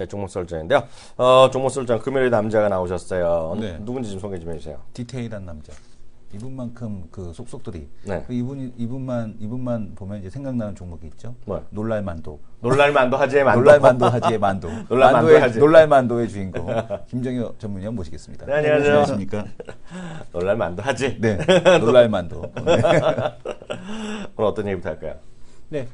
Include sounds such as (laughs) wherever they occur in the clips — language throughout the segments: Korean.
네, 종목설전인데요. 어, 종목설전 금요일에 남자가 나오셨어요. 네. 누군지 좀 소개 좀 해주세요. 디테일한 남자. 이분만큼 그 속속들이. 네. 그 이분 이분만 이분만 보면 이제 생각나는 종목이 있죠. 뭐요? 놀랄만도. 놀랄만도 하지의 만도. 놀랄만도 하지의 만도. 놀랄만도 만도의 하지. 놀랄만도의 주인공 김정효 전문위원 모시겠습니다. 네, 안녕하세요. 안녕하십니까? (laughs) 놀랄만도 하지. 네. 놀랄만도. 네. (laughs) 오늘 어떤 얘기부터 할까요? 네.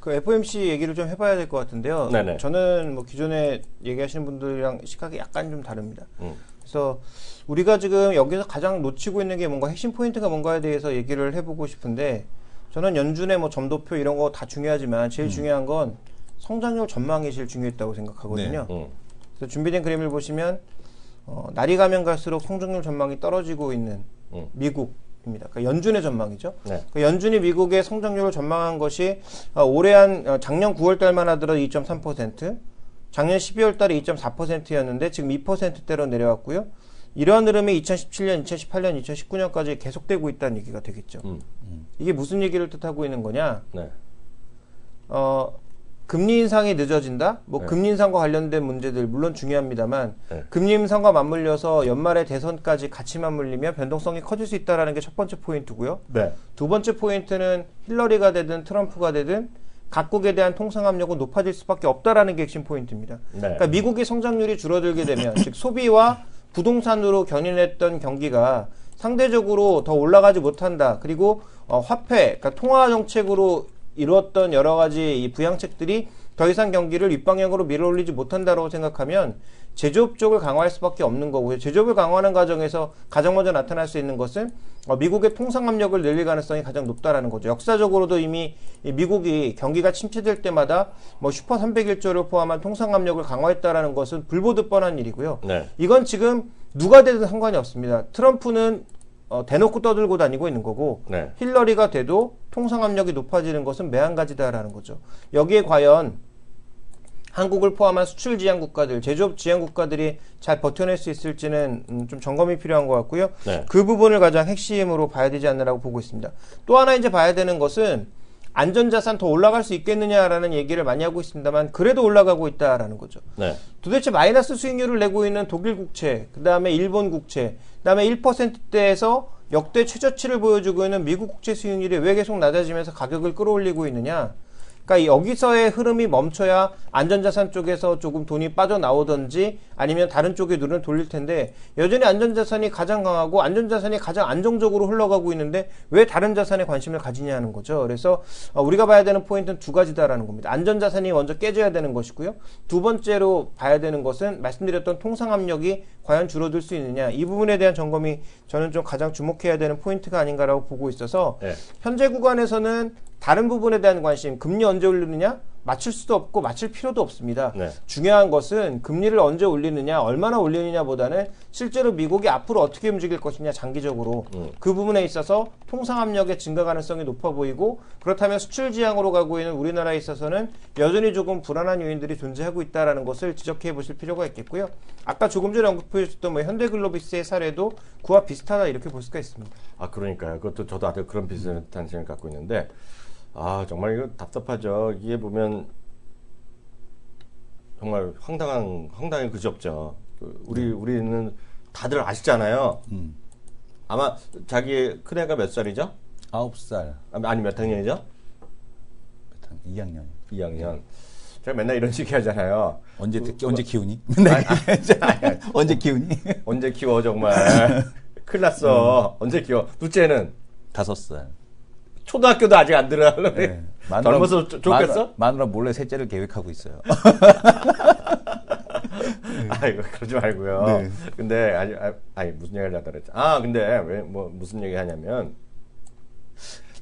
그 FOMC 얘기를 좀 해봐야 될 것 같은데요. 네네. 저는 뭐 기존에 얘기하시는 분들이랑 시각이 약간 좀 다릅니다. 음. 그래서 우리가 지금 여기서 가장 놓치고 있는 게 뭔가 핵심 포인트가 뭔가에 대해서 얘기를 해보고 싶은데 저는 연준의 뭐 점도표 이런 거 다 중요하지만 제일 중요한 건 성장률 전망이 제일 중요했다고 생각하거든요. 음. 그래서 준비된 그림을 보시면 어, 날이 가면 갈수록 성장률 전망이 떨어지고 있는 음. 미국 입니다. 그러니까 연준의 전망이죠. 네. 그 연준이 미국의 성장률을 전망한 것이 어, 올해 한 어, 작년 9월 달만 하더라도 2.3%, 작년 12월 달에 2.4%였는데 지금 2%대로 내려왔고요. 이러한 흐름이 2017년, 2018년, 2019년까지 계속되고 있다는 얘기가 되겠죠. 음. 이게 무슨 얘기를 뜻하고 있는 거냐? 네. 어, 금리 인상이 늦어진다? 뭐 네. 금리 인상과 관련된 문제들 물론 중요합니다만 네. 금리 인상과 맞물려서 연말에 대선까지 같이 맞물리면 변동성이 커질 수 있다라는 게 첫 번째 포인트고요. 네. 두 번째 포인트는 힐러리가 되든 트럼프가 되든 각국에 대한 통상 압력은 높아질 수밖에 없다라는 게 핵심 포인트입니다. 네. 그러니까 미국의 성장률이 줄어들게 되면 즉 소비와 부동산으로 견인했던 경기가 상대적으로 더 올라가지 못한다. 그리고 어, 화폐, 그러니까 통화 정책으로 이루었던 여러 가지 이 부양책들이 더 이상 경기를 윗방향으로 밀어올리지 못한다고 생각하면 제조업 쪽을 강화할 수밖에 없는 거고요. 제조업을 강화하는 과정에서 가장 먼저 나타날 수 있는 것은 어, 미국의 통상 압력을 늘릴 가능성이 가장 높다라는 거죠. 역사적으로도 이미 이 미국이 경기가 침체될 때마다 뭐 슈퍼 301조를 포함한 통상 압력을 강화했다라는 것은 불보듯 뻔한 일이고요. 네. 이건 지금 누가 되든 상관이 없습니다. 트럼프는 어, 대놓고 떠들고 다니고 있는 거고 네. 힐러리가 돼도 통상 압력이 높아지는 것은 매한가지다라는 거죠. 여기에 과연 한국을 포함한 수출 지향 국가들, 제조업 지향 국가들이 잘 버텨낼 수 있을지는 음, 좀 점검이 필요한 것 같고요. 네. 그 부분을 가장 핵심으로 봐야 되지 않느라고 보고 있습니다. 또 하나 이제 봐야 되는 것은 안전자산 더 올라갈 수 있겠느냐라는 얘기를 많이 하고 있습니다만 그래도 올라가고 있다라는 거죠. 네. 도대체 마이너스 수익률을 내고 있는 독일 국채, 그 다음에 일본 국채, 그 다음에 1%대에서 역대 최저치를 보여주고 있는 미국 국채 수익률이 왜 계속 낮아지면서 가격을 끌어올리고 있느냐? 그러니까 여기서의 흐름이 멈춰야 안전자산 쪽에서 조금 돈이 빠져나오든지 아니면 다른 쪽에 눈을 돌릴 텐데 여전히 안전자산이 가장 강하고 안전자산이 가장 안정적으로 흘러가고 있는데 왜 다른 자산에 관심을 가지냐는 거죠. 그래서 어, 우리가 봐야 되는 포인트는 두 가지다라는 겁니다. 안전자산이 먼저 깨져야 되는 것이고요. 두 번째로 봐야 되는 것은 말씀드렸던 통상 압력이 과연 줄어들 수 있느냐 이 부분에 대한 점검이 저는 좀 가장 주목해야 되는 포인트가 아닌가라고 보고 있어서 네. 현재 구간에서는 다른 부분에 대한 관심, 금리 언제 올리느냐? 맞출 수도 없고 맞출 필요도 없습니다. 네. 중요한 것은 금리를 언제 올리느냐, 얼마나 올리느냐보다는 실제로 미국이 앞으로 어떻게 움직일 것이냐, 장기적으로 음. 그 부분에 있어서 통상 압력의 증가 가능성이 높아 보이고 그렇다면 수출 지향으로 가고 있는 우리나라에 있어서는 여전히 조금 불안한 요인들이 존재하고 있다라는 것을 지적해 보실 필요가 있겠고요. 아까 조금 전에 언급해 주셨던 뭐 현대글로비스의 사례도 그와 비슷하다 이렇게 볼 수가 있습니다. 아 그러니까요. 그것도 저도 아주 그런 비슷한 생각을 갖고 있는데 아 정말 이거 답답하죠. 이게 보면 정말 황당한 황당히 그지없죠. 그 우리 우리는 다들 아시잖아요. 음. 아마 자기 큰애가 몇 살이죠? 아홉 살. 아, 아니 몇 학년이죠? 2학년. 2학년. 제가 맨날 이런 식이 하잖아요. 언제 그, 언제 키우니? 맨날 언제 키우니? 언제 키워 정말. (laughs) 큰일 났어. 언제 키워. 둘째는 다섯 살. 초등학교도 아직 안 들어가려고 해. 네. 젊어서 좋- 좋겠어? 마누라, 마누라 몰래 셋째를 계획하고 있어요. (laughs) 아이고 그러지 말고요. 네. 근데 아니 아, 아니 무슨 얘기를 하다 그랬지. 아 근데 왜 뭐 무슨 얘기 하냐면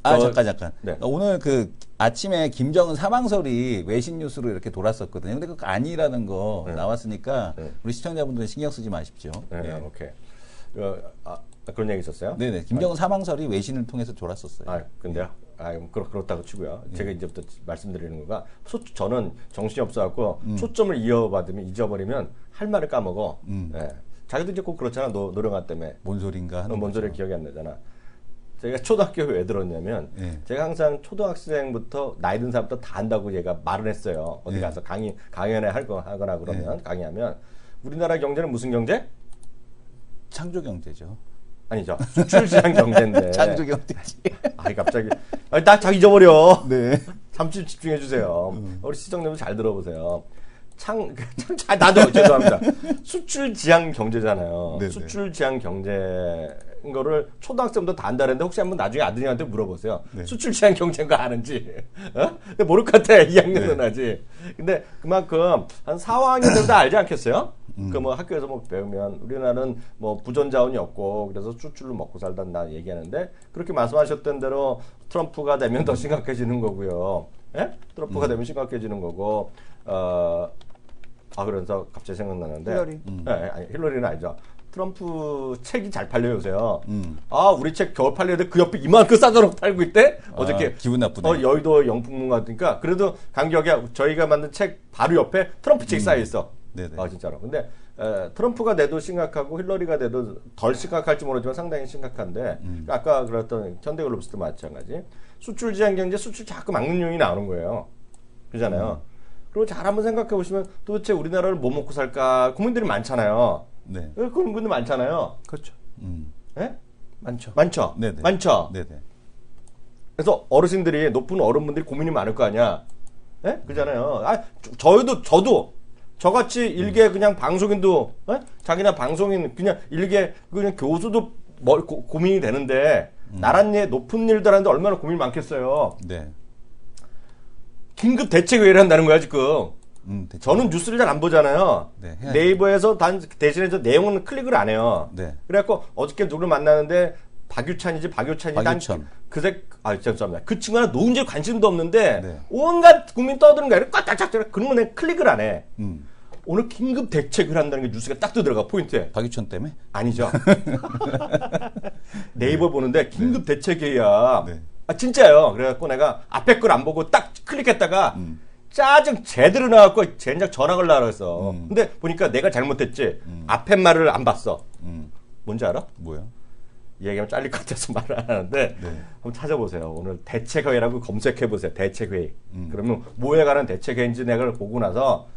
아 저- 잠깐 잠깐. 네. 오늘 그 아침에 김정은 사망설이 외신 뉴스로 이렇게 돌았었거든요. 근데 그거 아니라는 거 네. 나왔으니까 네. 우리 시청자분들은 신경 쓰지 마십시오. 네, 예. 오케이. 그, 아, 그런 얘기 있었어요? 네네. 김정은 사망설이 외신을 통해서 돌았었어요. 아 근데요. 아 그렇 그렇다고 치고요. 네. 제가 이제부터 말씀드리는 거가 초, 저는 정신이 없어갖고 음. 초점을 이어받으면 잊어버리면 할 말을 까먹어. 음. 예. 자기도 이제 꼭 그렇잖아. 노, 노령한 때문에. 뭔 소린가 하는 뭔 거죠. 소리 기억이 안 나잖아. 제가 초등학교에 왜 들었냐면 예. 제가 항상 초등학생부터 나이 든 사람부터 다 한다고 얘가 말을 했어요. 어디 예. 가서 강의 강연회 할 거 하거나 그러면 강의하면 우리나라 경제는 무슨 경제? 창조 경제죠. 아니죠. 수출시장 경제인데. (laughs) 창조 경제지. 아이 갑자기 아니 나다 잊어버려. 네. 잠시 집중해 주세요. 우리 시청자분 잘 들어보세요. 창, (laughs) 창, 아, 나도 죄송합니다. 수출 지향 경제잖아요. 네네. 수출 지향 경제 거를 초등학생부터 다 안다는데 혹시 한번 나중에 아드님한테 물어보세요. 네. 수출 경제인 거 아는지. 어? 근데 모를 것 같아. 2학년은 네. 아직. 근데 그만큼 한 4, 5학년 때부터 알지 않겠어요? 음. 그뭐 학교에서 뭐 배우면 우리나라는 뭐 부전 자원이 없고 그래서 수출로 먹고 살단 나 얘기하는데 그렇게 말씀하셨던 대로 트럼프가 되면 더 심각해지는 거고요. 예? 트럼프가 음. 되면 심각해지는 거고 어, 아 그래서 갑자기 생각나는데 힐러리. 예, 아니, 힐러리는 아니죠. 트럼프 책이 잘 팔려요 요새요. 음. 아 우리 책 겨울 팔려는데 그 옆에 이만큼 싸도록 팔고 있대. 아, 어저께 기분 나쁘네. 어, 여의도 영풍문 같으니까 그래도 간격에 저희가 만든 책 바로 옆에 트럼프 책 쌓여 있어. 음. 네네. 아 진짜로. 근데 에, 트럼프가 돼도 심각하고 힐러리가 돼도 덜 심각할지 모르지만 상당히 심각한데 음. 아까 그랬던 현대글로브스도 마찬가지. 수출 지향 경제 수출 자꾸 막는 용이 나오는 거예요. 그잖아요. 음. 그리고 잘 한번 생각해 보시면 도대체 우리나라를 뭐 먹고 살까 국민들이 많잖아요. 네. 예, 그런 분들 많잖아요. 그렇죠. 음. 예? 많죠. 많죠. 네네. 많죠. 네네. 그래서 어르신들이 높은 어른분들이 고민이 많을 거 아니야. 예? 그잖아요. 아, 저- 저희도 저도 저같이 일개 그냥 방송인도 예? 자기나 방송인 그냥 일개 그냥 교수도 뭐 고, 고민이 되는데 나란히 높은 일들 하는데 얼마나 고민이 많겠어요. 네. 긴급 대책 회의를 한다는 거야 지금. 음, 대충. 저는 뉴스를 잘 안 보잖아요. 네. 네이버에서 단 대신에 저 내용은 클릭을 안 해요. 네. 그래갖고 어저께 누구를 만나는데 박유찬이지 박유찬이 박유천. 그새 아 죄송합니다. 그 친구는 노은지에 관심도 없는데 네. 온갖 국민 떠드는 거야. 꽉딱딱 그러면 내가 클릭을 안 해. 음. 오늘 긴급 대책을 한다는 게 뉴스가 딱 뜨더라가 포인트에. 박유천 때문에? 아니죠. (laughs) (laughs) 네이버 보는데 긴급 대책이야. 네. 아 진짜요. 그래갖고 내가 앞에 걸 안 보고 딱 클릭했다가 음. 짜증 제대로 나갖고 젠장 걸라 그랬어. 음. 근데 보니까 내가 잘못했지. 앞에 말을 안 봤어. 음. 뭔지 알아? 뭐야? 얘기하면 잘릴 것 같아서 (laughs) 말을 안 하는데 네. 한번 찾아보세요. 오늘 대책회의라고 검색해 보세요. 대책회의. 음. 그러면 뭐에 관한 대책회의인지 내가 보고 나서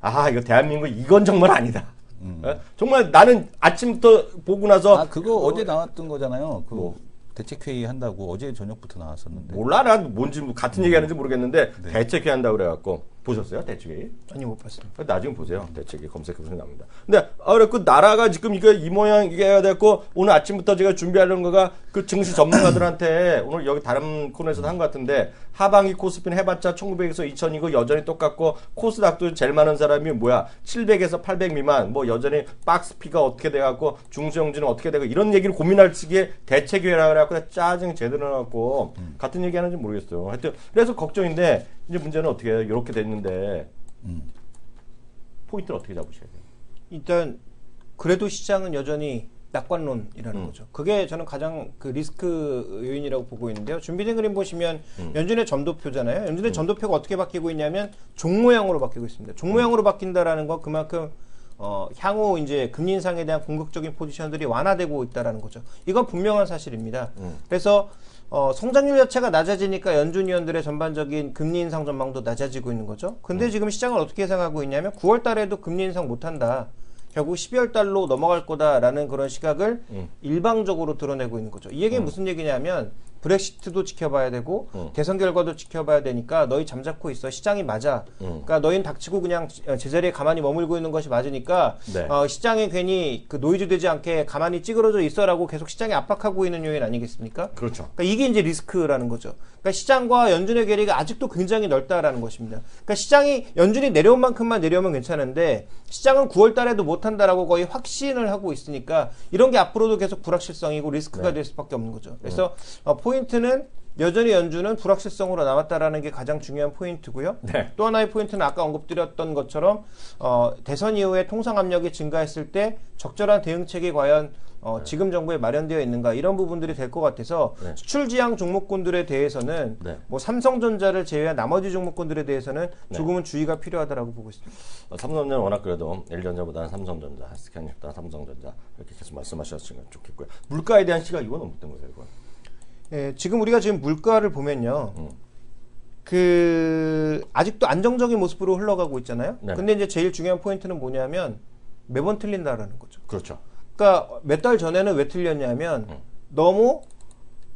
아 이거 대한민국 이건 정말 아니다. 어? 정말 나는 아침부터 보고 나서 음. 아, 그거 어, 제 나왔던 거잖아요. 그 뭐? 대책회의 한다고 어제 저녁부터 나왔었는데. 몰라 난 뭔지 뭐 같은 얘기하는지 모르겠는데 네. 대책회의 한다고 그래갖고 보셨어요 대책회의? 아니 못 봤습니다. 나중에 보세요. 대책이 검색해보면 나옵니다. 근데, 아, 그래고 나라가 지금 이거 이 모양 이게 해야 됐고, 오늘 아침부터 제가 준비하려는 거가 그 증시 전문가들한테 (clears throat) 오늘 여기 다른 코너에서도 한 것 같은데, 하방이 코스피는 해봤자 1900에서 2000이고 여전히 똑같고, 코스닥도 제일 많은 사람이 뭐야, 700에서 800 미만, 뭐 여전히 박스피가 어떻게 돼갖고, 중소형주는 어떻게 되고, 이런 얘기를 고민할 시기에 대책이라 그래갖고, 짜증 제대로 나갖고, 같은 얘기 하는지 모르겠어요. 하여튼, 그래서 걱정인데, 이제 문제는 어떻게 해요? 이렇게 됐는 데, 음. 포인트를 어떻게 잡으셔야 돼요? 일단 그래도 시장은 여전히 낙관론이라는 음. 거죠. 그게 저는 가장 그 리스크 요인이라고 보고 있는데요. 준비된 그림 보시면 음. 연준의 점도표잖아요. 연준의 점도표가 어떻게 바뀌고 있냐면 종 모양으로 바뀌고 있습니다. 종 모양으로 바뀐다라는 건 그만큼 어, 향후 이제 금리 인상에 대한 공격적인 포지션들이 완화되고 있다라는 거죠. 이건 분명한 사실입니다. 음. 그래서 어, 성장률 자체가 낮아지니까 연준 위원들의 전반적인 금리 인상 전망도 낮아지고 있는 거죠. 근데 지금 시장을 어떻게 예상하고 있냐면 9월 달에도 금리 인상 못 한다. 결국 12월 달로 넘어갈 거다라는 그런 시각을 음. 일방적으로 드러내고 있는 거죠. 이 얘기는 무슨 얘기냐면 브렉시트도 지켜봐야 되고 음. 대선 결과도 지켜봐야 되니까 너희 잠자코 있어 시장이 맞아. 음. 그러니까 너희는 닥치고 그냥 제자리에 가만히 머물고 있는 것이 맞으니까 네. 어, 시장에 괜히 그 노이즈 되지 않게 가만히 찌그러져 있어라고 계속 시장에 압박하고 있는 요인 아니겠습니까? 그렇죠. 그러니까 이게 이제 리스크라는 거죠. 그러니까 시장과 연준의 괴리가 아직도 굉장히 넓다라는 것입니다. 그러니까 시장이 연준이 내려온 만큼만 내려오면 괜찮은데 시장은 9월 달에도 못 한다라고 거의 확신을 하고 있으니까 이런 게 앞으로도 계속 불확실성이고 리스크가 네. 될 수밖에 없는 거죠. 그래서 어, 포인 트는 여전히 연준은 불확실성으로 남았다라는 게 가장 중요한 포인트고요. 네. 또 하나의 포인트는 아까 언급드렸던 것처럼 어, 대선 이후에 통상 압력이 증가했을 때 적절한 대응책이 과연 어, 지금 정부에 마련되어 있는가 이런 부분들이 될 것 같아서 네. 수출 지향 종목군들에 대해서는 네. 뭐 삼성전자를 제외한 나머지 종목군들에 대해서는 네. 조금은 주의가 필요하다라고 보고 있습니다. 어, 삼성전자는 워낙 그래도 L전자보다는 삼성전자, 스캔입보다 삼성전자 이렇게 계속 말씀하셨으면 좋겠고요. 물가에 대한 시각 이건 어떤 거예요, 이건? 예, 지금 우리가 지금 물가를 보면요. 음. 그 아직도 안정적인 모습으로 흘러가고 있잖아요. 네. 근데 이제 제일 중요한 포인트는 뭐냐면 매번 틀린다라는 거죠. 그렇죠. 그러니까 몇 달 전에는 왜 틀렸냐면 음. 너무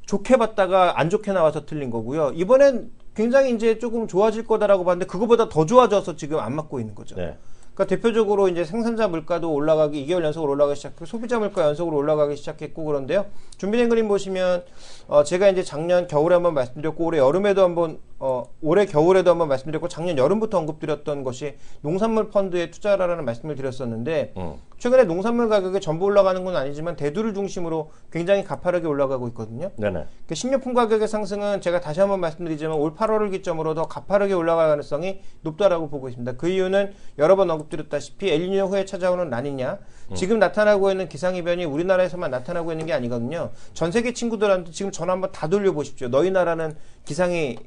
좋게 봤다가 안 좋게 나와서 틀린 거고요. 이번엔 굉장히 이제 조금 좋아질 거다라고 봤는데 그거보다 더 좋아져서 지금 안 맞고 있는 거죠. 네. 그러니까 대표적으로 이제 생산자 물가도 올라가기 2개월 연속으로 올라가기 시작했고 소비자 물가 연속으로 올라가기 시작했고 그런데요. 준비된 그림 보시면 어 제가 이제 작년 겨울에 한번 말씀드렸고 올해 여름에도 한번 어 올해 겨울에도 한번 말씀드렸고 작년 여름부터 언급드렸던 것이 농산물 펀드에 투자라는 말씀을 드렸었는데 음. 최근에 농산물 가격이 전부 올라가는 건 아니지만 대두를 중심으로 굉장히 가파르게 올라가고 있거든요. 네네. 그 식료품 가격의 상승은 제가 다시 한번 말씀드리지만 올 8월을 기점으로 더 가파르게 올라갈 가능성이 높다라고 보고 있습니다. 그 이유는 여러 번 언급 드렸다시피 엘니뇨 후에 찾아오는 라니냐 지금 나타나고 있는 기상이변이 우리나라에서만 나타나고 있는 게 아니거든요. 전 세계 친구들한테 지금 전화 한번 다 돌려보십시오. 너희 나라는 기상이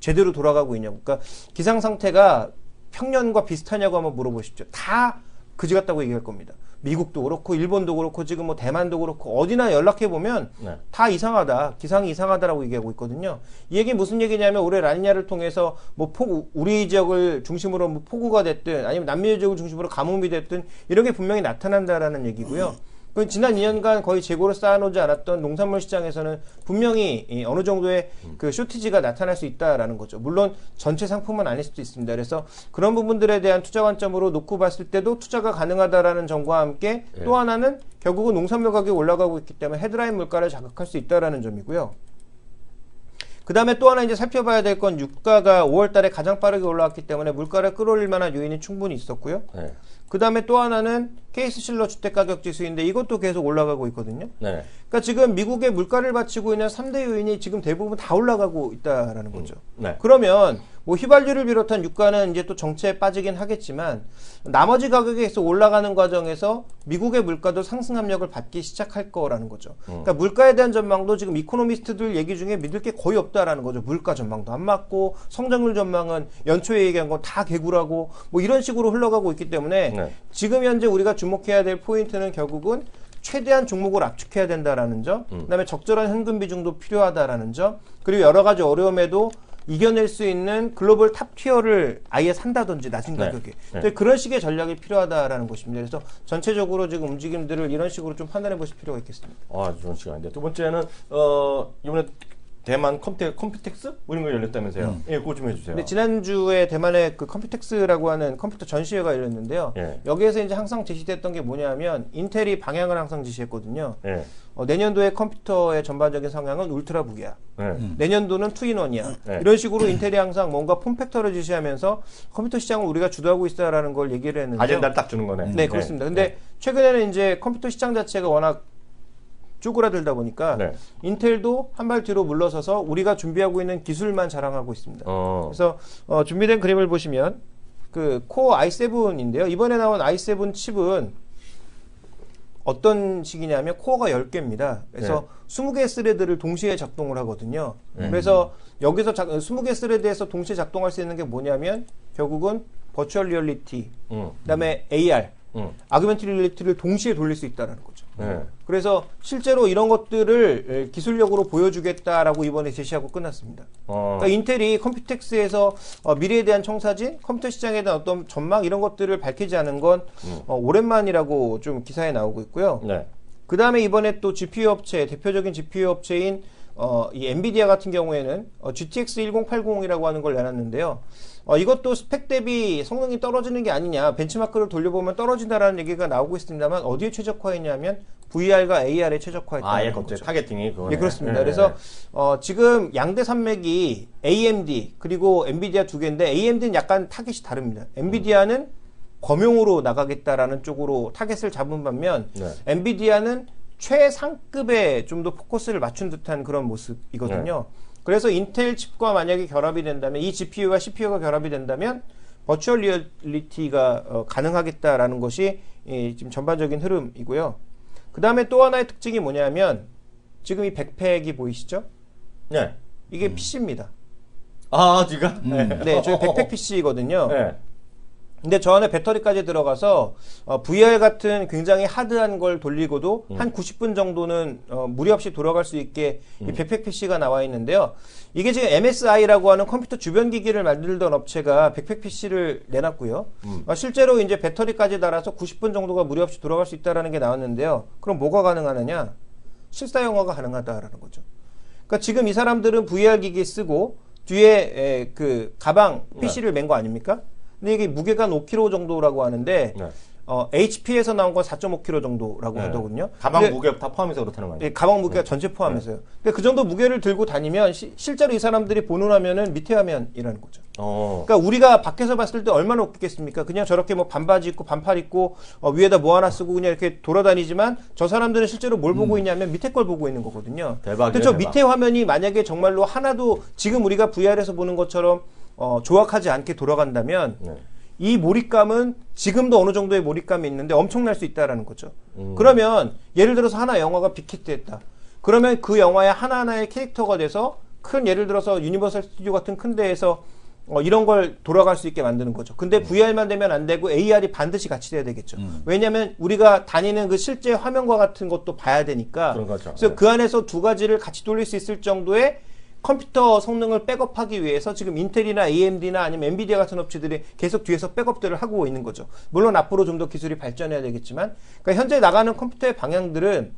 제대로 돌아가고 있냐고. 그러니까 기상 상태가 평년과 비슷하냐고 한번 물어보십시오. 다 그지 같다고 얘기할 겁니다. 미국도 그렇고 일본도 그렇고 지금 뭐 대만도 그렇고 어디나 연락해 보면 네. 다 이상하다. 기상이 이상하다라고 얘기하고 있거든요. 이 얘기 무슨 얘기냐면 올해 라니냐를 통해서 뭐 폭우 우리 지역을 중심으로 뭐 폭우가 됐든 아니면 남미 지역을 중심으로 가뭄이 됐든 이런 게 분명히 나타난다라는 얘기고요. 그 지난 2년간 거의 재고를 쌓아놓지 않았던 농산물 시장에서는 분명히 이 어느 정도의 그 쇼티지가 나타날 수 있다라는 거죠. 물론 전체 상품은 아닐 수도 있습니다. 그래서 그런 부분들에 대한 투자 관점으로 놓고 봤을 때도 투자가 가능하다라는 점과 함께 예. 또 하나는 결국은 농산물 가격이 올라가고 있기 때문에 헤드라인 물가를 자극할 수 있다라는 점이고요. 그 다음에 또 하나 이제 살펴봐야 될 건 유가가 5월 달에 가장 빠르게 올라왔기 때문에 물가를 끌어올릴 만한 요인이 충분히 있었고요. 네. 그 다음에 또 하나는 케이스 실러 주택가격 지수인데 이것도 계속 올라가고 있거든요. 네. 그러니까 지금 미국의 물가를 받치고 있는 3대 요인이 지금 대부분 다 올라가고 있다라는 거죠. 네. 그러면 뭐 휘발유를 비롯한 유가는 이제 또 정체에 빠지긴 하겠지만 나머지 가격이 계속 올라가는 과정에서 미국의 물가도 상승 압력을 받기 시작할 거라는 거죠. 그러니까 물가에 대한 전망도 지금 이코노미스트들 얘기 중에 믿을 게 거의 없다라는 거죠. 물가 전망도 안 맞고 성장률 전망은 연초에 얘기한 건 다 개구라고 뭐 이런 식으로 흘러가고 있기 때문에 네. 지금 현재 우리가 주목해야 될 포인트는 결국은 최대한 종목을 압축해야 된다라는 점, 그다음에 적절한 현금 비중도 필요하다라는 점, 그리고 여러 가지 어려움에도 이겨낼 수 있는 글로벌 탑 티어를 아예 산다든지 낮은 네. 가격에 네. 그런 식의 전략이 필요하다라는 것입니다. 그래서 전체적으로 지금 움직임들을 이런 식으로 좀 판단해 보실 필요가 있겠습니다. 아, 좋은 시간인데. 두 번째는, 어, 이번에 대만 컴퓨테, 컴퓨텍스? 뭐 이런 거 열렸다면서요. 예, 그거 좀 해주세요. 근데 지난주에 대만에 그 컴퓨텍스라고 하는 컴퓨터 전시회가 열렸는데요. 예. 여기에서 이제 항상 제시됐던 게 뭐냐면 인텔이 방향을 항상 지시했거든요. 예. 어, 내년도에 컴퓨터의 전반적인 성향은 울트라북이야. 예. 내년도는 투인원이야. 네. 이런 식으로 인텔이 항상 뭔가 폼팩터를 지시하면서 컴퓨터 시장을 우리가 주도하고 있다라는 걸 얘기를 했는데요. 아젠다를 딱 주는 거네. 네, 그렇습니다. 근데 최근에는 이제 컴퓨터 시장 자체가 워낙 쪼그라들다 보니까 네. 인텔도 한 발 뒤로 물러서서 우리가 준비하고 있는 기술만 자랑하고 있습니다. 어. 그래서 어, 준비된 그림을 보시면 그 코어 i7인데요. 이번에 나온 i7 칩은 어떤 식이냐면 코어가 10개입니다. 그래서 20개의 스레드를 동시에 작동을 하거든요. 그래서 여기서 작, 20개 스레드에서 동시에 작동할 수 있는 게 뭐냐면 결국은 버추얼 리얼리티, 음. 그다음에 AR, 음. 아규멘트 리얼리티를 동시에 돌릴 수 있다는 거죠. 네. 그래서 실제로 이런 것들을 에, 기술력으로 보여주겠다라고 이번에 제시하고 끝났습니다. 어. 그러니까 인텔이 컴퓨텍스에서 어, 미래에 대한 청사진, 컴퓨터 시장에 대한 어떤 전망 이런 것들을 밝히지 않은 건 어, 오랜만이라고 좀 기사에 나오고 있고요. 네. 그 다음에 이번에 또 GPU 업체, 대표적인 GPU 업체인 어, 이 엔비디아 같은 경우에는 어, GTX 1080이라고 하는 걸 내놨는데요. 어, 이것도 스펙 대비 성능이 떨어지는 게 아니냐, 벤치마크를 돌려보면 떨어진다라는 얘기가 나오고 있습니다만 어디에 최적화했냐면 VR과 AR에 최적화했다는 아, 예, 거죠. 타겟팅이 그거네. 예, 그렇습니다. 예, 그래서 예. 어, 지금 양대 산맥이 AMD 그리고 엔비디아 두 개인데 AMD는 약간 타겟이 다릅니다. 엔비디아는 검용으로 나가겠다라는 쪽으로 타겟을 잡은 반면 네. 엔비디아는 최상급에 좀 더 포커스를 맞춘 듯한 그런 모습이거든요. 네. 그래서 인텔 칩과 만약에 결합이 된다면 이 GPU와 CPU가 결합이 된다면 버추얼 리얼리티가 어, 가능하겠다라는 것이 이 지금 전반적인 흐름이고요. 그 다음에 또 하나의 특징이 뭐냐면 지금 이 백팩이 보이시죠? 네. 이게 PC입니다. 아, 지가? 네. 네, 저희 백팩 PC거든요. 네. 근데 저 안에 배터리까지 들어가서 어, VR 같은 굉장히 하드한 걸 돌리고도 음. 한 90분 정도는 어, 무리 없이 돌아갈 수 있게 음. 이 백팩 PC가 나와 있는데요. 이게 지금 MSI라고 하는 컴퓨터 주변 기기를 만들던 업체가 백팩 PC를 내놨고요. 음. 어, 실제로 이제 배터리까지 달아서 90분 정도가 무리 없이 돌아갈 수 있다라는 게 나왔는데요. 그럼 뭐가 가능하느냐? 실사 영화가 가능하다라는 거죠. 그러니까 지금 이 사람들은 VR 기기 쓰고 뒤에 에, 그 가방 네. PC를 맨 거 아닙니까? 근데 이게 무게가 한 5kg 정도라고 하는데 네. 어, HP에서 나온 건 4.5kg 정도라고 네. 하더군요. 가방 근데 무게 다 포함해서 그렇다는 거 아니에요? 예, 가방 무게가 전체 포함해서요. 근데 그 정도 무게를 들고 다니면 시- 실제로 이 사람들이 보는 화면은 밑에 화면이라는 거죠. 어. 그러니까 우리가 밖에서 봤을 때 얼마나 웃기겠습니까? 그냥 저렇게 뭐 반바지 입고 반팔 입고 어, 위에다 뭐 하나 쓰고 그냥 이렇게 돌아다니지만 저 사람들은 실제로 뭘 보고 있냐면 밑에 걸 보고 있는 거거든요. 음. 대박이에요, 근데 저 대박. 밑에 화면이 만약에 정말로 하나도 지금 우리가 VR에서 보는 것처럼 어, 조악하지 않게 돌아간다면 네. 이 몰입감은 지금도 어느 정도의 몰입감이 있는데 엄청날 수 있다라는 거죠. 음. 그러면 예를 들어서 하나 영화가 빅히트했다. 그러면 그 영화의 하나하나의 캐릭터가 돼서 큰 예를 들어서 유니버설 스튜디오 같은 큰 데에서 어, 이런 걸 돌아갈 수 있게 만드는 거죠. 음. 근데 VR만 되면 안 되고 AR이 반드시 같이 돼야 되겠죠. 왜냐하면 우리가 다니는 그 실제 화면과 같은 것도 봐야 되니까. 그런 거죠. 그래서 네. 그 안에서 두 가지를 같이 돌릴 수 있을 정도의 컴퓨터 성능을 백업하기 위해서 지금 인텔이나 AMD나 아니면 엔비디아 같은 업체들이 계속 뒤에서 백업들을 하고 있는 거죠. 물론 앞으로 좀 더 기술이 발전해야 되겠지만, 그러니까 현재 나가는 컴퓨터의 방향들은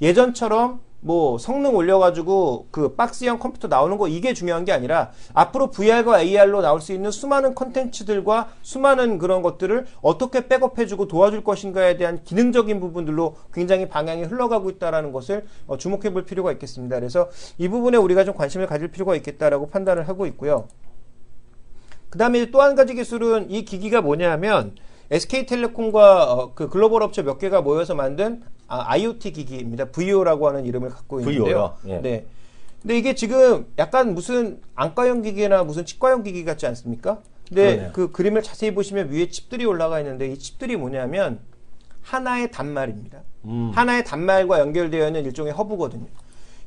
예전처럼 뭐 성능 올려가지고 그 박스형 컴퓨터 나오는 거 이게 중요한 게 아니라 앞으로 VR과 AR로 나올 수 있는 수많은 컨텐츠들과 수많은 그런 것들을 어떻게 백업해주고 도와줄 것인가에 대한 기능적인 부분들로 굉장히 방향이 흘러가고 있다라는 것을 어, 주목해 볼 필요가 있겠습니다. 그래서 이 부분에 우리가 좀 관심을 가질 필요가 있겠다라고 판단을 하고 있고요. 그 다음에 또 한 가지 기술은 이 기기가 뭐냐면 SK텔레콤과 어, 그 글로벌 업체 몇 개가 모여서 만든 아, IoT 기기입니다. VO라고 하는 이름을 갖고 있는데요. VO 요? 예. 네. 근데 이게 지금 약간 무슨 안과용 기기나 무슨 치과용 기기 같지 않습니까? 근데 그러네요. 그 그림을 자세히 보시면 위에 칩들이 올라가 있는데 이 칩들이 뭐냐면 하나의 단말입니다. 음. 하나의 단말과 연결되어 있는 일종의 허브거든요.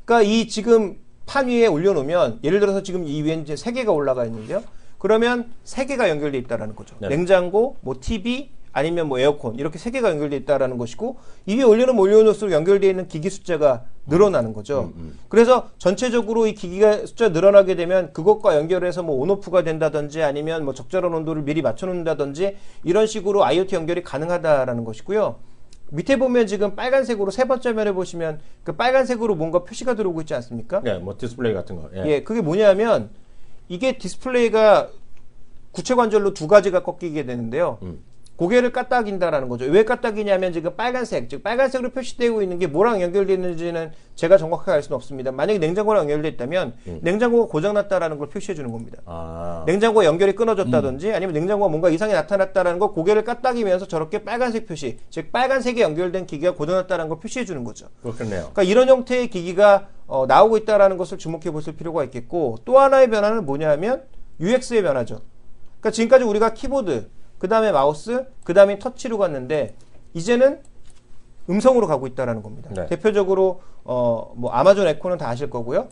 그러니까 이 지금 판 위에 올려놓으면 예를 들어서 지금 이 위에 이제 세 개가 올라가 있는데요. 그러면 세 개가 연결돼 있다라는 거죠. 네. 냉장고, 뭐 TV 아니면 뭐 에어컨 이렇게 세 개가 연결돼 있다라는 것이고 이 위에 올려놓으면 올려놓을수록 연결돼 있는 기기 숫자가 늘어나는 거죠. 그래서 전체적으로 이 기기가 숫자 늘어나게 되면 그것과 연결해서 뭐 온오프가 된다든지 아니면 뭐 적절한 온도를 미리 맞춰놓는다든지 이런 식으로 IoT 연결이 가능하다라는 것이고요. 밑에 보면 지금 빨간색으로 세 번째 면에 보시면 그 빨간색으로 뭔가 표시가 들어오고 있지 않습니까? 네, 뭐 디스플레이 같은 거. 예. 예, 그게 뭐냐면 이게 디스플레이가 구체 관절로 두 가지가 꺾이게 되는데요. 음. 고개를 까딱인다라는 거죠. 왜 까딱이냐면 지금 빨간색, 즉 빨간색으로 표시되고 있는 게 뭐랑 연결되어 있는지는 제가 정확하게 알 수는 없습니다. 만약에 냉장고랑 연결돼 있다면 냉장고가 고장났다라는 걸 표시해 주는 겁니다. 아. 냉장고와 연결이 끊어졌다든지 아니면 냉장고가 뭔가 이상이 나타났다라는 거 고개를 까딱이면서 저렇게 빨간색 표시, 즉 빨간색에 연결된 기기가 고장났다는 걸 표시해 주는 거죠. 그렇겠네요. 그러니까 이런 형태의 기기가 어, 나오고 있다라는 것을 주목해 보실 필요가 있겠고 또 하나의 변화는 뭐냐면 UX의 변화죠. 그러니까 지금까지 우리가 키보드, 그 다음에 마우스, 그 다음에 터치로 갔는데 이제는 음성으로 가고 있다라는 겁니다. 네. 대표적으로 어, 뭐 아마존 에코는 다 아실 거고요.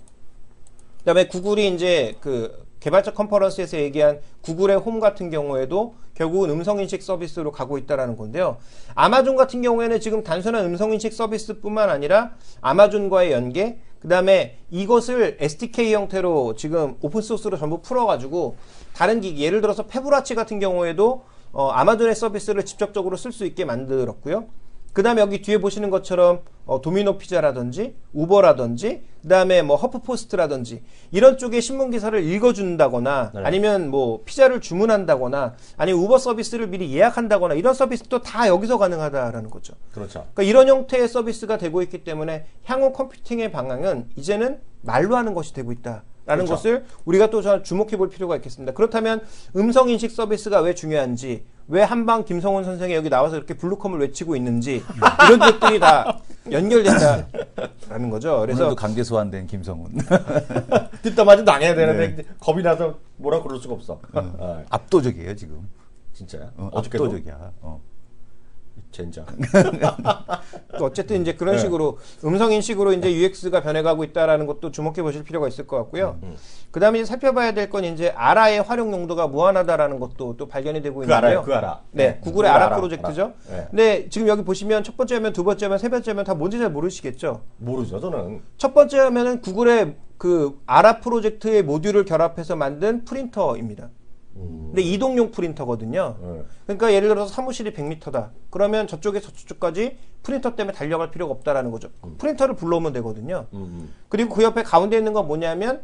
그다음에 구글이 이제 그 개발자 컨퍼런스에서 얘기한 구글의 홈 같은 경우에도 결국은 음성 인식 서비스로 가고 있다라는 건데요. 아마존 같은 경우에는 지금 단순한 음성 인식 서비스뿐만 아니라 아마존과의 연계, 그 다음에 이것을 SDK 형태로 지금 오픈 소스로 전부 풀어 가지고 다른 기기 예를 들어서 페브라치 같은 경우에도 어, 아마존의 서비스를 직접적으로 쓸 수 있게 만들었고요. 그 다음에 여기 뒤에 보시는 것처럼 어, 도미노 피자라든지 우버라든지 그 다음에 뭐 허프포스트라든지 이런 쪽에 신문 기사를 읽어준다거나 네. 아니면 뭐 피자를 주문한다거나 아니면 우버 서비스를 미리 예약한다거나 이런 서비스도 다 여기서 가능하다라는 거죠. 그렇죠. 그러니까 이런 형태의 서비스가 되고 있기 때문에 향후 컴퓨팅의 방향은 이제는 말로 하는 것이 되고 있다 라는 그렇죠. 것을 우리가 또 저- 주목해 볼 필요가 있겠습니다. 그렇다면 음성 인식 서비스가 왜 중요한지, 왜 한방 김성훈 선생이 여기 나와서 이렇게 블루컴을 외치고 있는지 이런 것들이 다 연결된다라는 거죠. 그래서 강제 소환된 김성훈. (laughs) 뒷담화도 당해야 되는데 겁이 나서 뭐라 그럴 수가 없어. 아, 압도적이에요 지금. 진짜야? 어, 어저께도? 압도적이야. 어. 젠장. 또 (laughs) 어쨌든 이제 그런 네. 식으로 음성 인식으로 이제 UX가 변해가고 있다라는 것도 주목해 보실 필요가 있을 것 같고요. 음, 그다음에 이제 살펴봐야 될 건 이제 아라의 활용 용도가 무한하다라는 것도 또 발견이 되고 그 있는데요. 알아요, 그 알아. 네, 구글의 아라 알아, 프로젝트죠. 알아. 네. 근데 지금 여기 보시면 첫 번째 화면, 두 번째 화면, 세 번째 화면 다 뭔지 잘 모르시겠죠. 모르죠, 저는. 첫 번째 화면은 구글의 그 아라 프로젝트의 모듈을 결합해서 만든 프린터입니다. 음, 근데 이동용 프린터거든요. 네. 그러니까 예를 들어서 사무실이 100m다. 그러면 저쪽에서 저쪽까지 프린터 때문에 달려갈 필요가 없다라는 거죠. 프린터를 불러오면 되거든요. 음, 음. 그리고 그 옆에 가운데 있는 건 뭐냐면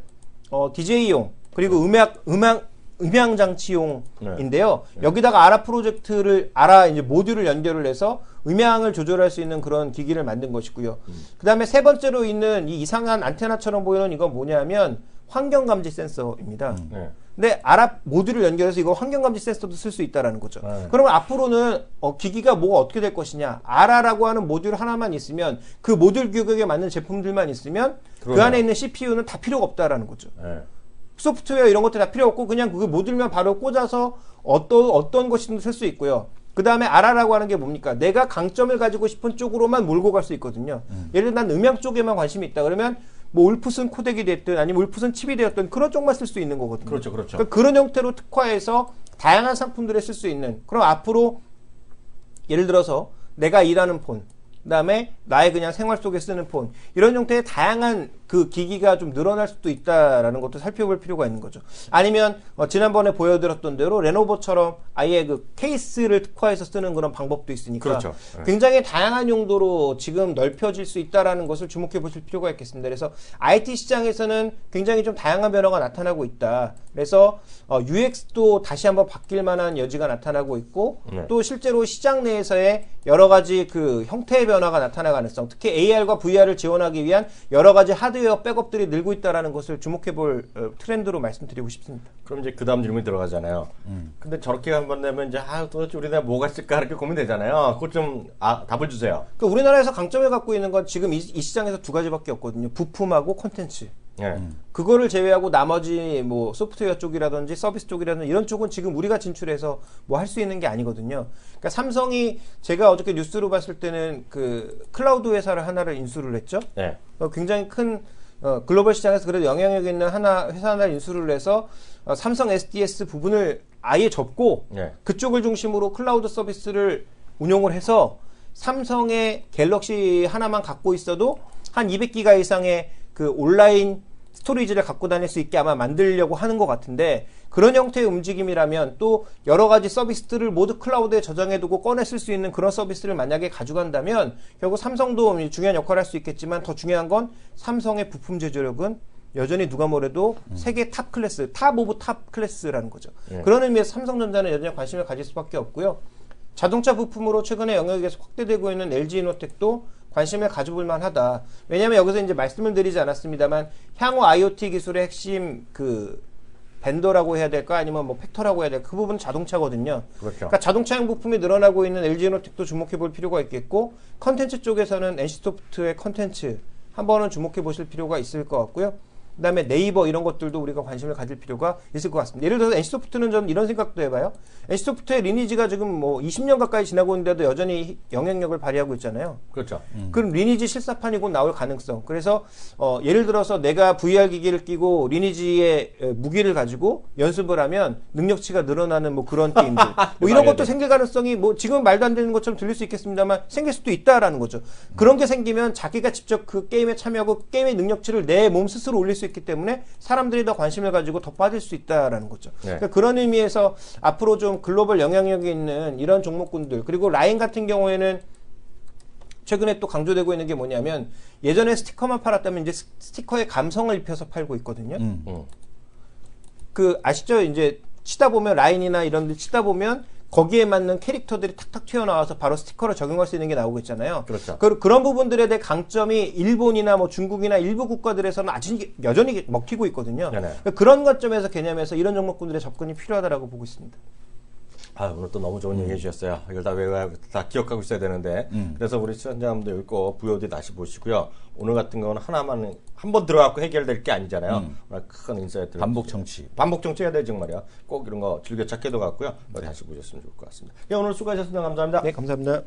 어, DJ용 그리고 음악 음악 음향 장치용인데요. 여기다가 아라 프로젝트를 아라 이제 모듈을 연결을 해서 음향을 조절할 수 있는 그런 기기를 만든 것이고요. 그다음에 세 번째로 있는 이 이상한 안테나처럼 보이는 이건 뭐냐면 환경 감지 센서입니다. 네. 근데 아라 모듈을 연결해서 이거 환경 감지 센서도 쓸 수 있다라는 거죠. 네. 그러면 앞으로는 어, 기기가 뭐가 어떻게 될 것이냐? 아라라고 하는 모듈 하나만 있으면 그 모듈 규격에 맞는 제품들만 있으면 그 그러네요. 안에 있는 CPU는 다 필요가 없다라는 거죠. 네. 소프트웨어 이런 것들 다 필요 없고 그냥 그 모듈만 바로 꽂아서 어떤 어떤 것이든 쓸 수 있고요. 그 다음에 아라라고 하는 게 뭡니까? 내가 강점을 가지고 싶은 쪽으로만 몰고 갈 수 있거든요. 예를 들어 난 음향 쪽에만 관심이 있다 그러면 뭐 울프슨 코덱이 됐든 아니면 울프슨 칩이 되었든 그런 쪽만 쓸 수 있는 거거든요. 그렇죠, 그렇죠. 그러니까 그런 형태로 특화해서 다양한 상품들에 쓸 수 있는 그럼 앞으로 예를 들어서 내가 일하는 폰, 그다음에 나의 그냥 생활 속에 쓰는 폰 이런 형태의 다양한 그 기기가 좀 늘어날 수도 있다라는 것도 살펴볼 필요가 있는 거죠. 아니면 어, 지난번에 보여드렸던 대로 레노버처럼 아예 그 케이스를 특화해서 쓰는 그런 방법도 있으니까 그렇죠. 네. 굉장히 다양한 용도로 지금 넓혀질 수 있다라는 것을 주목해 보실 필요가 있겠습니다. 그래서 IT 시장에서는 굉장히 좀 다양한 변화가 나타나고 있다. 그래서 어, UX도 다시 한번 바뀔 만한 여지가 나타나고 있고 네. 또 실제로 시장 내에서의 여러 가지 그 형태의 변화가 나타날 가능성, 특히 AR과 VR을 지원하기 위한 여러 가지 하드 웨어 백업들이 늘고 있다라는 것을 주목해 볼 어, 트렌드로 말씀드리고 싶습니다. 그럼 이제 그 다음 질문이 들어가잖아요. 근데 저렇게 한번 내면 이제 아 도대체 우리나라 뭐가 있을까 이렇게 고민되잖아요. 그것 좀 아, 답을 주세요. 그 우리나라에서 강점을 갖고 있는 건 지금 이, 이 시장에서 두 가지밖에 없거든요. 부품하고 콘텐츠. 예. 그거를 제외하고 나머지 뭐 소프트웨어 쪽이라든지 서비스 쪽이라든지 이런 쪽은 지금 우리가 진출해서 뭐 할 수 있는 게 아니거든요. 그러니까 삼성이 제가 어저께 뉴스로 봤을 때는 그 클라우드 회사를 하나를 인수를 했죠. 예. 어, 굉장히 큰 어, 글로벌 시장에서 그래도 영향력 있는 하나 회사 하나를 인수를 해서 어, 삼성 SDS 부분을 아예 접고 예. 그쪽을 중심으로 클라우드 서비스를 운용을 해서 삼성의 갤럭시 하나만 갖고 있어도 한 200기가 이상의 그 온라인 스토리지를 갖고 다닐 수 있게 아마 만들려고 하는 것 같은데 그런 형태의 움직임이라면 또 여러 가지 서비스들을 모두 클라우드에 저장해두고 꺼내 쓸 수 있는 그런 서비스를 만약에 가져간다면 결국 삼성도 중요한 역할을 할 수 있겠지만 더 중요한 건 삼성의 부품 제조력은 여전히 누가 뭐래도 세계 탑 클래스, 탑 오브 탑 클래스라는 거죠. 예. 그런 의미에서 삼성전자는 여전히 관심을 가질 수밖에 없고요. 자동차 부품으로 최근에 계속 확대되고 있는 LG 이노텍도 관심을 가져볼 만하다. 왜냐하면 여기서 이제 말씀을 드리지 않았습니다만 향후 IoT 기술의 핵심 그 벤더라고 해야 될까 아니면 뭐 팩터라고 해야 될까 그 부분은 자동차거든요. 그렇죠. 그러니까 자동차용 부품이 늘어나고 있는 LG 이노텍도 주목해 볼 필요가 있겠고 컨텐츠 쪽에서는 NC소프트의 컨텐츠 한 번은 주목해 보실 필요가 있을 것 같고요. 그다음에 네이버 이런 것들도 우리가 관심을 가질 필요가 있을 것 같습니다. 예를 들어서 NC소프트는 좀 이런 생각도 해봐요. NC소프트의 리니지가 지금 뭐 20년 가까이 지나고 있는데도 여전히 영향력을 발휘하고 있잖아요. 그렇죠. 그럼 리니지 실사판이 곧 나올 가능성. 그래서 어, 예를 들어서 내가 VR 기기를 끼고 리니지의 에, 무기를 가지고 연습을 하면 능력치가 늘어나는 뭐 그런 게임들. (laughs) 뭐 이런 것도 생길 가능성이 뭐 지금 말도 안 되는 것처럼 들릴 수 있겠습니다만 생길 수도 있다라는 거죠. 그런 게 생기면 자기가 직접 그 게임에 참여하고 게임의 능력치를 내 몸 스스로 올릴 수 있기 때문에 사람들이 더 관심을 가지고 더 빠질 수 있다라는 거죠. 네. 그러니까 그런 의미에서 앞으로 좀 글로벌 영향력이 있는 이런 종목군들 그리고 라인 같은 경우에는 최근에 또 강조되고 있는 게 뭐냐면 예전에 스티커만 팔았다면 이제 스- 스티커에 감성을 입혀서 팔고 있거든요. 음. 음. 그 아시죠? 이제 치다 보면 라인이나 이런 데 치다 보면 거기에 맞는 캐릭터들이 탁탁 튀어나와서 바로 스티커를 적용할 수 있는 게 나오고 있잖아요. 그렇죠. 그, 그런 부분들에 대해 강점이 일본이나 뭐 중국이나 일부 국가들에서는 아직 여전히 먹히고 있거든요. 네네. 그러니까 그런 관점에서 개념에서 이런 종목군들의 접근이 필요하다라고 보고 있습니다. 아, 오늘 또 너무 좋은 얘기 해주셨어요. 이걸 다 외워, 다 기억하고 있어야 되는데. 그래서 우리 시청자분들 꼭 VOD 다시 보시고요. 오늘 같은 거는 하나만, 한 번 들어갖고 해결될 게 아니잖아요. 오늘 큰 인사이트를. 반복 정치. 반복 정치해야 되지, 말이야. 꼭 이런 거 즐겨 찾게도 같고요. 다시 보셨으면 좋을 것 같습니다. 예, 오늘 수고하셨습니다. 감사합니다. 네, 감사합니다.